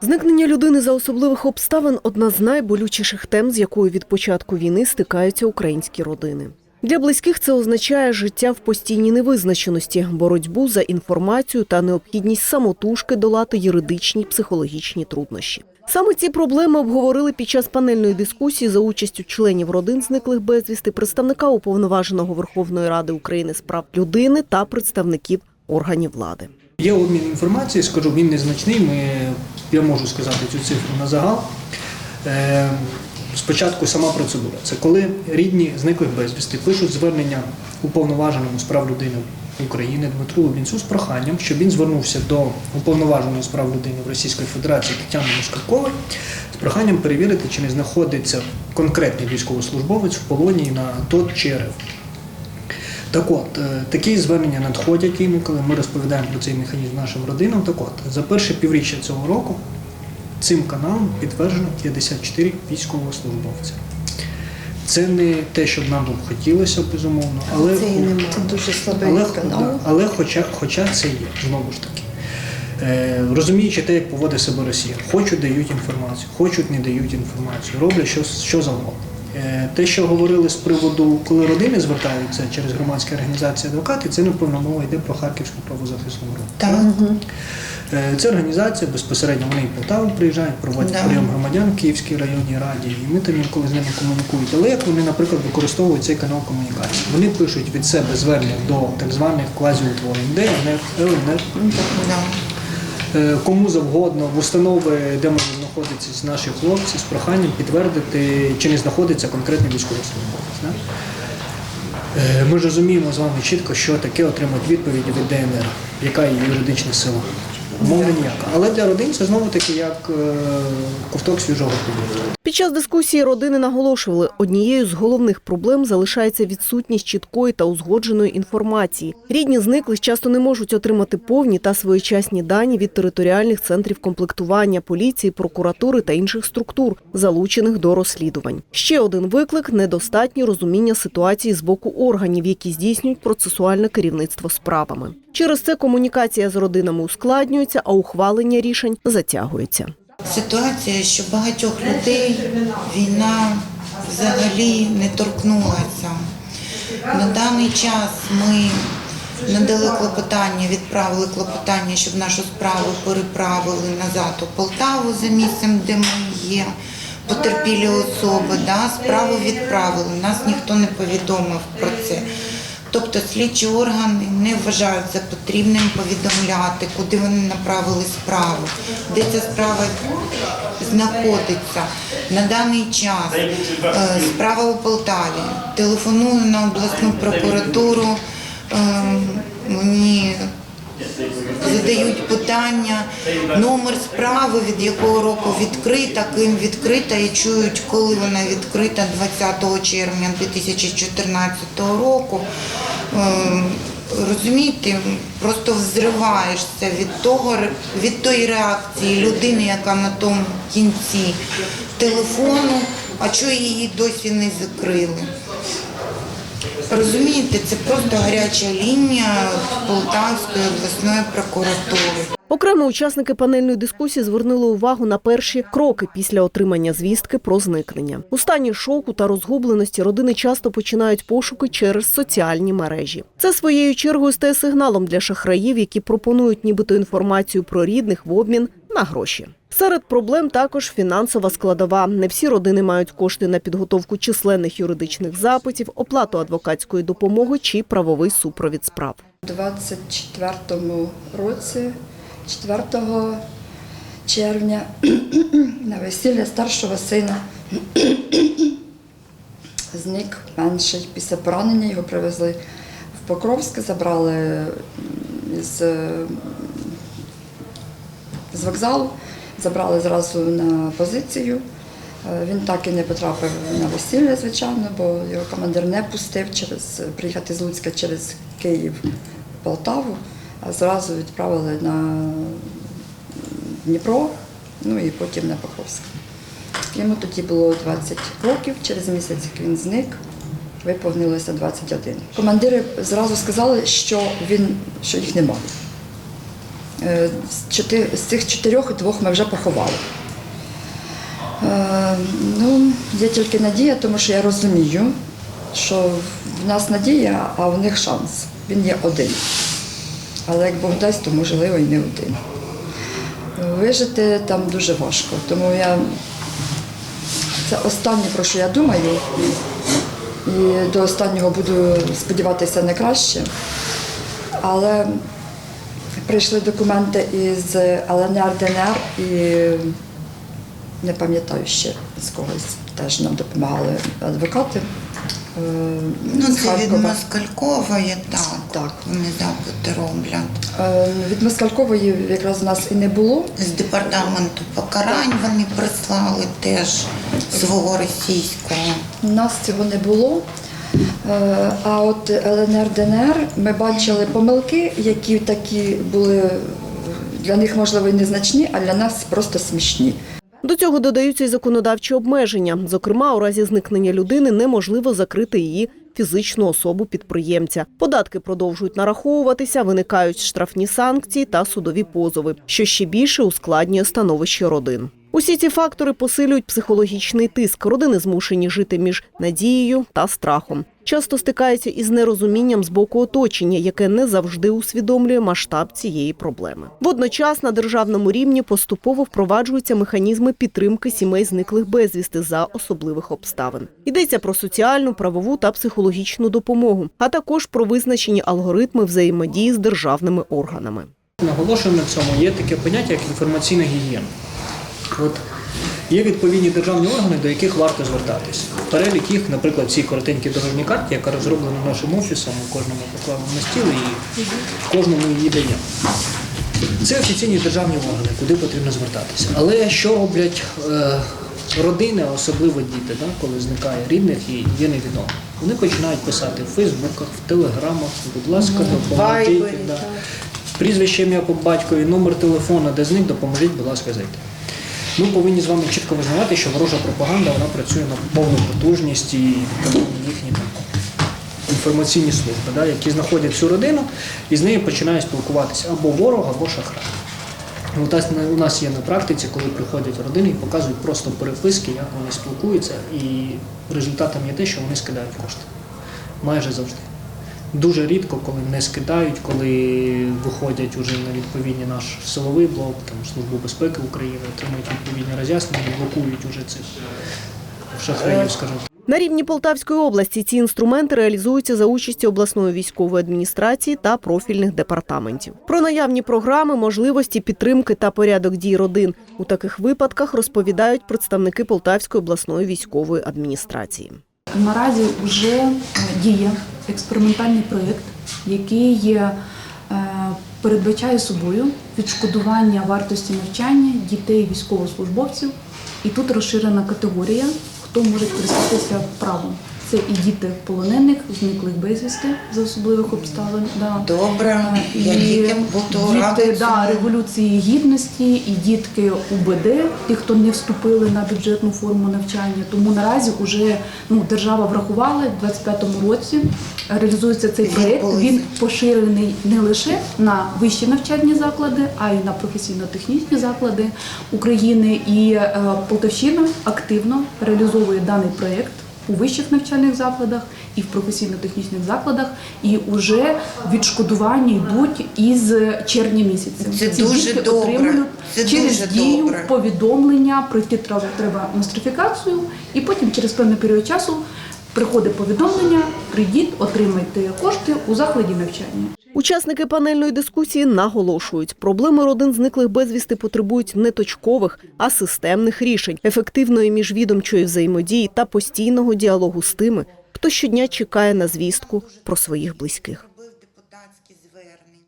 Зникнення людини за особливих обставин одна з найболючіших тем, з якою від початку війни стикаються українські родини. Для близьких це означає життя в постійній невизначеності, боротьбу за інформацію та необхідність самотужки долати юридичні психологічні труднощі. Саме ці проблеми обговорили під час панельної дискусії за участю членів родин зниклих безвісти, представника уповноваженого Верховної Ради України з прав людини та представників органів влади. Є обмін інформації, скажу, він незначний. Ми, я можу сказати цю цифру на загал. Е, спочатку сама процедура. Це коли рідні зниклих безвісти пишуть звернення уповноваженому з прав людини України Дмитру Лубінцю з проханням, щоб він звернувся до уповноваженої з прав людини в Російської Федерації Тетяни Москалькової з проханням перевірити, чи не знаходиться конкретний військовослужбовець в полоні на ТОТ чи. Так от, е, такі звернення надходять інколи. Ми розповідаємо про цей механізм нашим родинам. Так от, за перше півріччя цього року цим каналом підтверджено 54 військовослужбовця. Це не те, що нам б хотілося, безумовно, але, Це і нема. Це дуже слабий але, канал. да, але хоча, хоча це є, знову ж таки. Е, розуміючи те, як поводить себе Росія, хочуть дають інформацію, хочуть не дають інформацію, роблять що, що завгодно. Е, те, що говорили з приводу, коли родини звертаються через громадські організації адвокати, це напевно мова йде про Харківську правозахисну групу. Так. Е, Це організація безпосередньо вони і в Полтаву приїжджають, проводять Да. прийом громадян в Київській районній раді, і ми там інколи з ними комунікують. Але як вони, наприклад, використовують цей канал комунікації? Вони пишуть від себе звернення до так званих квазіутворень ДНР, ЛНР, Да. Е, кому завгодно, в установи, де можуть знаходитися наші хлопці, з проханням підтвердити, чи не знаходиться конкретний військовослужбовець. Е, Ми розуміємо з вами чітко, що таке отримати відповіді від ДНР, яка є юридична сила. Мовна ніяка. Але для родин це знову таки як е, ковток свіжого повітря. Під час дискусії родини наголошували, однією з головних проблем залишається відсутність чіткої та узгодженої інформації. Рідні зниклих часто не можуть отримати повні та своєчасні дані від територіальних центрів комплектування поліції, прокуратури та інших структур, залучених до розслідувань. Ще один виклик недостатнє розуміння ситуації з боку органів, які здійснюють процесуальне керівництво справами. Через це комунікація з родинами ускладнюється, а ухвалення рішень затягується. Ситуація, що багатьох людей війна взагалі не торкнулася. На даний час ми надали клопотання, відправили клопотання, щоб нашу справу переправили назад у Полтаву за місцем, де ми є. Потерпілі особи, да, справу відправили. Нас ніхто не повідомив про це. Тобто слідчі органи не вважають за потрібним повідомляти, куди вони направили справу, де ця справа знаходиться. На даний час е, справа у Полтаві. Телефоную на обласну прокуратуру. е, Мені задають питання, номер справи, від якого року відкрита, ким відкрита, і чують, коли вона відкрита 20 червня 2014 року. Ем, Розумієте, просто взриваєшся від того, від тої реакції людини, яка на тому кінці телефону, а чого її досі не закрили. Розумієте, це просто гаряча лінія Полтавської обласної прокуратури. Окремо учасники панельної дискусії звернули увагу на перші кроки після отримання звістки про зникнення. У стані шоку та розгубленості родини часто починають пошуки через соціальні мережі. Це своєю чергою стає сигналом для шахраїв, які пропонують нібито інформацію про рідних в обмін на гроші. Серед проблем також фінансова складова. Не всі родини мають кошти на підготовку численних юридичних запитів, оплату адвокатської допомоги чи правовий супровід справ. У 24-му році, 4 червня, на весілля старшого сина зник менший. Після поранення його привезли в Покровськ, забрали з, з вокзалу, забрали зразу на позицію. Е, Він так і не потрапив на весілля, звичайно, бо його командир не пустив через приїхати з Луцька через Київ в Полтаву, зразу відправили на Дніпро, ну і потім на Покровськ. Йому тоді було 20 років, через місяць він зник, виповнилося 21. Командири зразу сказали, що він що їх немає. Е, З, цих чотирьох двох ми вже поховали. Е, ну, є тільки надія, тому що я розумію, що в нас надія, а в них шанс. Він є один. Але як Бог дасть, то можливо і не один. Вижити там дуже важко. Тому я це останнє, про що я думаю. І до останнього буду сподіватися на краще. Але прийшли документи із ЛНР, ДНР і не пам'ятаю ще з когось теж нам допомагали адвокати. Е, Ну, це від Москалькової, так. Так. Вони запити роблять. Е, Від Москалькової якраз у нас і не було. З департаменту покарань вони прислали теж свого російського. У нас цього не було. Е, А от ЛНР, ДНР ми бачили помилки, які такі були для них, можливо, і незначні, а для нас просто смішні. До цього додаються й законодавчі обмеження. Зокрема, у разі зникнення людини неможливо закрити її фізичну особу підприємця. Податки продовжують нараховуватися, виникають штрафні санкції та судові позови, що ще більше ускладнює становище родин. Усі ці фактори посилюють психологічний тиск. Родини змушені жити між надією та страхом. Часто стикаються із нерозумінням з боку оточення, яке не завжди усвідомлює масштаб цієї проблеми. Водночас на державному рівні поступово впроваджуються механізми підтримки сімей зниклих безвісти за особливих обставин. Йдеться про соціальну, правову та психологічну допомогу, а також про визначені алгоритми взаємодії з державними органами. Наголошуємо на цьому, є таке поняття, як інформаційна гігієна. От є відповідні державні органи, до яких варто звертатися. Перелік їх, наприклад, в цій коротенькій дорожній карті, яка розроблена нашим офісом, ми кожному поклали на стіл і кожному її даємо. Це офіційні державні органи, куди потрібно звертатися. Але що роблять е, родини, особливо діти, да, коли зникає рідних і є невідомо? Вони починають писати в Фейсбуках, в Телеграмах, будь ласка, допоможіть. Да. Прізвище ім'я по батькові, номер телефону, де зник, допоможіть, будь ласка, зайти. Ми повинні з вами чітко визнавати, що ворожа пропаганда вона працює на повну потужність і їхні там, інформаційні служби, да, які знаходять цю родину і з нею починають спілкуватися або ворог, або шахрай. У нас є на практиці, коли приходять родини і показують просто переписки, як вони спілкуються, і результатом є те, що вони скидають кошти. Майже завжди. Дуже рідко, коли не скидають, коли виходять уже на відповідні наш силовий блок, там Службу безпеки України, отримують відповідні роз'яснення, блокують уже цих шахраїв, скажімо. На рівні Полтавської області ці інструменти реалізуються за участі обласної військової адміністрації та профільних департаментів. Про наявні програми, можливості підтримки та порядок дій родин у таких випадках розповідають представники Полтавської обласної військової адміністрації. Наразі вже е, діє експериментальний проєкт, який е, передбачає собою відшкодування вартості навчання дітей військовослужбовців. І тут розширена категорія, хто може користуватися правом. Це і діти полонених, зниклих безвісти за особливих обставин. Да. Добре, я І дітям буду діти да, революції гідності і дітки УБД, ті, хто не вступили на бюджетну форму навчання. Тому наразі вже ну, держава врахувала в 25-му році. Реалізується цей проєкт. Він поширений не лише на вищі навчальні заклади, а й на професійно-технічні заклади України. І е, Полтавщина активно реалізовує даний проєкт у вищих навчальних закладах і в професійно-технічних закладах, і вже відшкодування йдуть із червня місяця. Це Ці дуже добре. отримують Це через дуже дію добре. повідомлення, пройти треба нострифікацію, і потім через певний період часу приходить повідомлення, прийдіть, отримайте кошти у закладі навчання. Учасники панельної дискусії наголошують, проблеми родин зниклих безвісти потребують не точкових, а системних рішень, ефективної міжвідомчої взаємодії та постійного діалогу з тими, хто щодня чекає на звістку про своїх близьких.